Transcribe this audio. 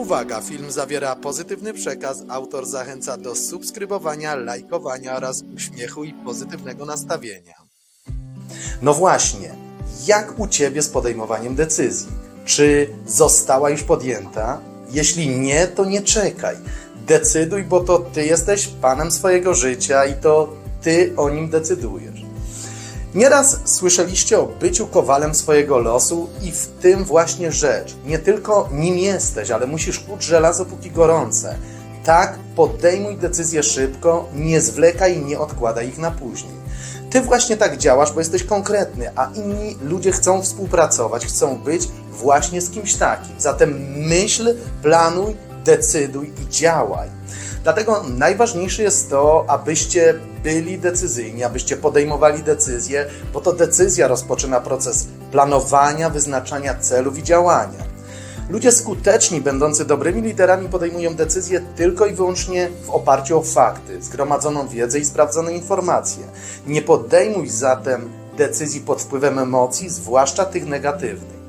Uwaga, film zawiera pozytywny przekaz. Autor zachęca do subskrybowania, lajkowania oraz uśmiechu i pozytywnego nastawienia. No właśnie, jak u Ciebie z podejmowaniem decyzji? Czy została już podjęta? Jeśli nie, to nie czekaj. Decyduj, bo to Ty jesteś panem swojego życia i to Ty o nim decydujesz. Nieraz słyszeliście o byciu kowalem swojego losu i w tym właśnie rzecz. Nie tylko nim jesteś, ale musisz kuć żelazo póki gorące. Tak, podejmuj decyzje szybko, nie zwlekaj i nie odkładaj ich na później. Ty właśnie tak działasz, bo jesteś konkretny, a inni ludzie chcą współpracować, chcą być właśnie z kimś takim. Zatem myśl, planuj, decyduj i działaj. Dlatego najważniejsze jest to, abyście byli decyzyjni, abyście podejmowali decyzje, bo to decyzja rozpoczyna proces planowania, wyznaczania celów i działania. Ludzie skuteczni, będący dobrymi liderami, podejmują decyzje tylko i wyłącznie w oparciu o fakty, zgromadzoną wiedzę i sprawdzone informacje. Nie podejmuj zatem decyzji pod wpływem emocji, zwłaszcza tych negatywnych.